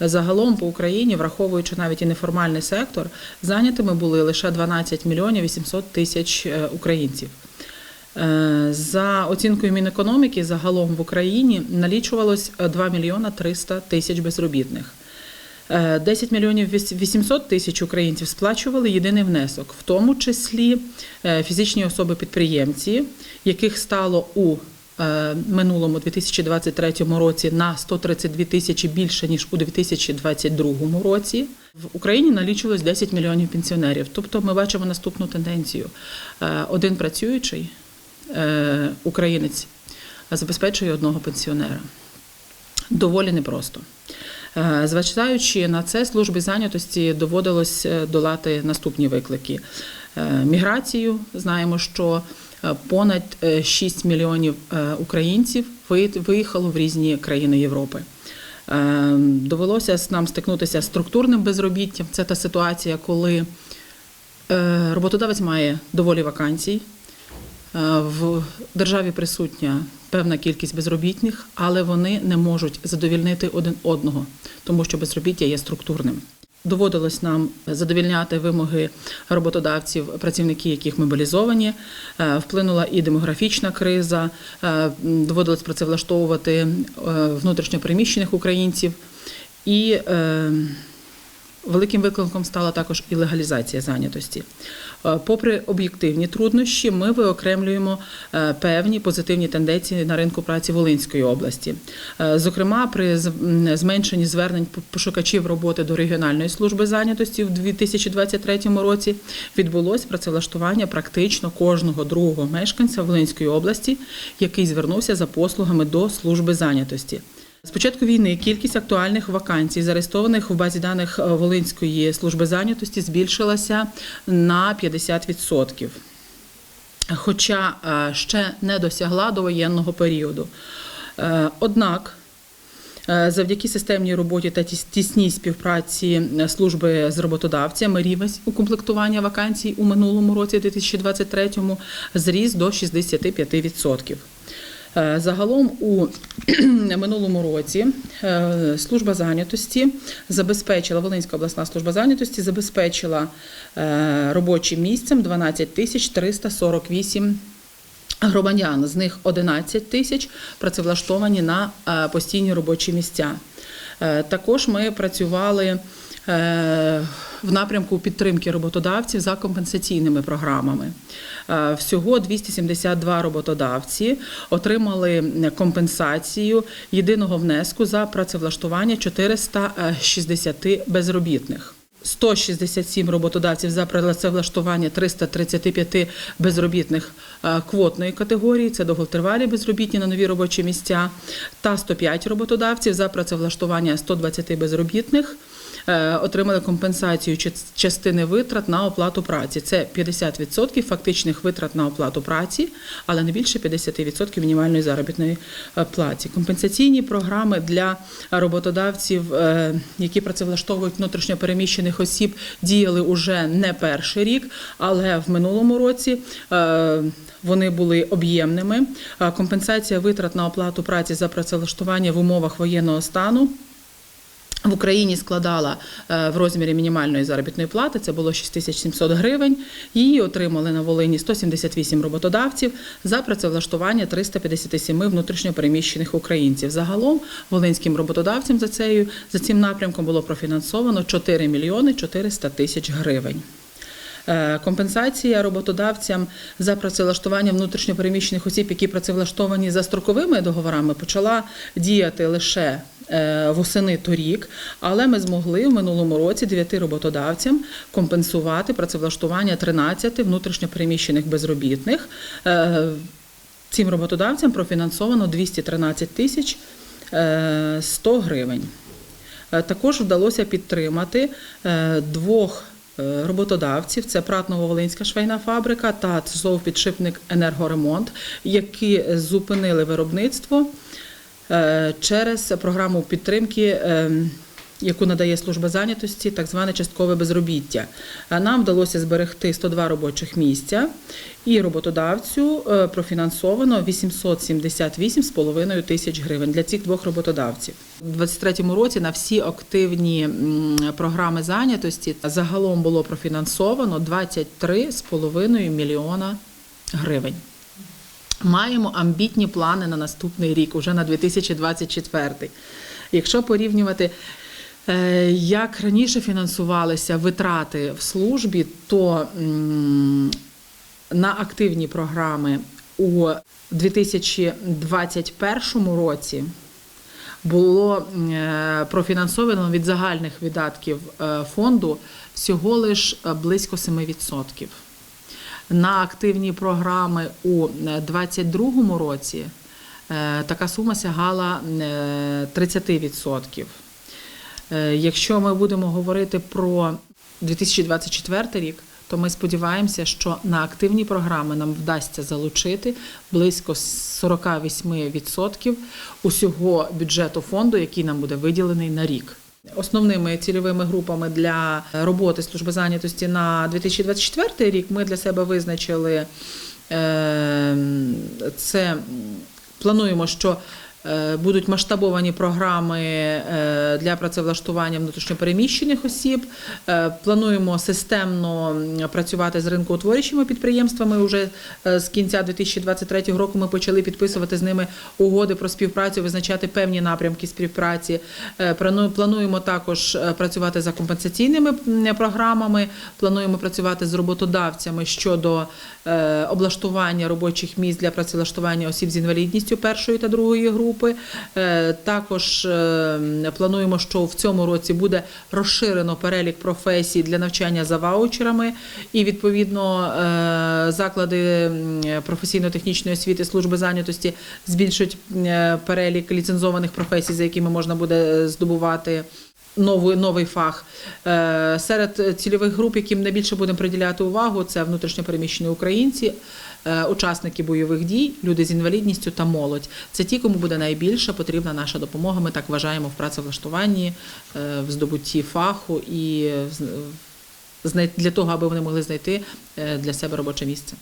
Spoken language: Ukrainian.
Загалом по Україні, враховуючи навіть і неформальний сектор, зайнятими були лише 12 мільйонів 800 тисяч е, українців. Е, За оцінкою Мінекономіки, загалом в Україні налічувалось е, 2 мільйона 300 тисяч безробітних. Е, 10 мільйонів 800 тисяч українців сплачували єдиний внесок, в тому числі е, фізичні особи-підприємці, яких стало у е, минулому 2023 році на 132 тисячі більше ніж у 2022 році. В Україні налічилось 10 мільйонів пенсіонерів. Тобто ми бачимо наступну тенденцію: Е, один працюючий е, українець забезпечує одного пенсіонера. Доволі непросто. Е, Зважаючи на це, службі зайнятості доводилось е, долати наступні виклики. Е, Міграцію знаємо, що е, понад е, 6 мільйонів е, українців ви- виїхало в різні країни Європи. Е, Довелося нам стикнутися з структурним безробіттям. Це та ситуація, коли е, роботодавець має доволі вакансій. Е, В державі присутня певна кількість безробітних, але вони не можуть задовільнити один одного, тому що безробіття є структурним. Доводилось нам задовільняти вимоги роботодавців, працівники, яких мобілізовані. Е, Вплинула і демографічна криза. е, Доводилось працевлаштовувати е, внутрішньопереміщених українців. І Великим викликом стала також і легалізація зайнятості. Е, Попри об'єктивні труднощі, ми виокремлюємо е, певні позитивні тенденції на ринку праці Волинської області. Е, Зокрема, при зменшенні звернень пошукачів роботи до регіональної служби зайнятості в 2023 році відбулось працевлаштування практично кожного другого мешканця Волинської області, який звернувся за послугами до служби зайнятості. З початку війни кількість актуальних вакансій, зареєстрованих в базі даних е, Волинської служби зайнятості, збільшилася на 50%. Хоча е, ще не досягла до воєнного періоду. Е, Однак Завдяки системній роботі та тісній співпраці служби з роботодавцями рівень укомплектування вакансій у минулому році, 2023, зріс до 65%. Е, Загалом у минулому році е, служба зайнятості забезпечила Волинська обласна служба зайнятості забезпечила е, робочим місцем 12 тисяч 348 громадян. З них 11 тисяч працевлаштовані на постійні робочі місця. Також ми працювали в напрямку підтримки роботодавців за компенсаційними програмами. Е, Всього 272 роботодавці отримали компенсацію єдиного внеску за працевлаштування 460 безробітних. 167 роботодавців за працевлаштування 335 безробітних е, квотної категорії, це довготривалі безробітні на нові робочі місця, та 105 роботодавців за працевлаштування 120 безробітних е, отримали компенсацію частини витрат на оплату праці. Це 50% фактичних витрат на оплату праці, але не більше 50% мінімальної заробітної е, платі. Компенсаційні програми для роботодавців, е, які працевлаштовують внутрішньопереміщених осіб, діяли уже не перший рік, але в минулому році. е, Вони були об'ємними. Е, Компенсація витрат на оплату праці за працевлаштування в умовах воєнного стану в Україні складала е, в розмірі мінімальної заробітної плати, це було 6700 гривень. Її отримали на Волині 178 роботодавців за працевлаштування 357 внутрішньопереміщених українців. Загалом волинським роботодавцям за цею за цим напрямком було профінансовано 4 мільйони 400 тисяч гривень. Е, Компенсація роботодавцям за працевлаштування внутрішньопереміщених осіб, які працевлаштовані за строковими договорами, почала діяти лише восени торік, але ми змогли в минулому році 9 роботодавцям компенсувати працевлаштування 13 внутрішньопереміщених безробітних. Е, Цим роботодавцям профінансовано 213 тисяч е, 100 гривень. Е, Також вдалося підтримати е, двох е, роботодавців: це Прат Нововолинська швейна фабрика та ТЗОВ підшипник енергоремонт, які зупинили виробництво е, через програму підтримки. е, яку надає служба зайнятості, так зване часткове безробіття. А Нам вдалося зберегти 102 робочих місця, і роботодавцю е, профінансовано 878,5 тисяч гривень для цих двох роботодавців. У 2023 році на всі активні програми зайнятості загалом було профінансовано 23,5 мільйона гривень. Маємо амбітні плани на наступний рік, уже на 2024. Якщо порівнювати, е, як раніше фінансувалися витрати в службі, то на активні програми у 2021 році було е, профінансовано від загальних видатків е, фонду всього лиш близько 7%. На активні програми у 2022 році е, така сума сягала е, 30%. Е, Якщо ми будемо говорити про 2024 рік, то ми сподіваємося, що на активні програми нам вдасться залучити близько 48% усього бюджету фонду, який нам буде виділений на рік. Основними цільовими групами для роботи служби зайнятості на 2024 рік ми для себе визначили е, це. Плануємо, що будуть масштабовані програми е, для працевлаштування внутрішньопереміщених осіб. Е, Плануємо системно працювати з ринкоутворюючими підприємствами. Уже е, з кінця 2023 року ми почали підписувати з ними угоди про співпрацю, визначати певні напрямки співпраці. Е, Плануємо також е, працювати за компенсаційними програмами. Плануємо працювати з роботодавцями щодо е, облаштування робочих місць для працевлаштування осіб з інвалідністю першої та другої групи. Е, Також е, плануємо, що в цьому році буде розширено перелік професій для навчання за ваучерами, і відповідно е, заклади професійно-технічної освіти служби зайнятості збільшують перелік ліцензованих професій, за якими можна буде здобувати новий, новий фах. Серед цільових груп, яким найбільше будемо приділяти увагу, це внутрішньопереміщені українці, учасники бойових дій, люди з інвалідністю та молодь. Це ті, кому буде найбільше потрібна наша допомога. Ми так вважаємо в працевлаштуванні, е, в здобутті фаху і для того, аби вони могли знайти е, для себе робоче місце.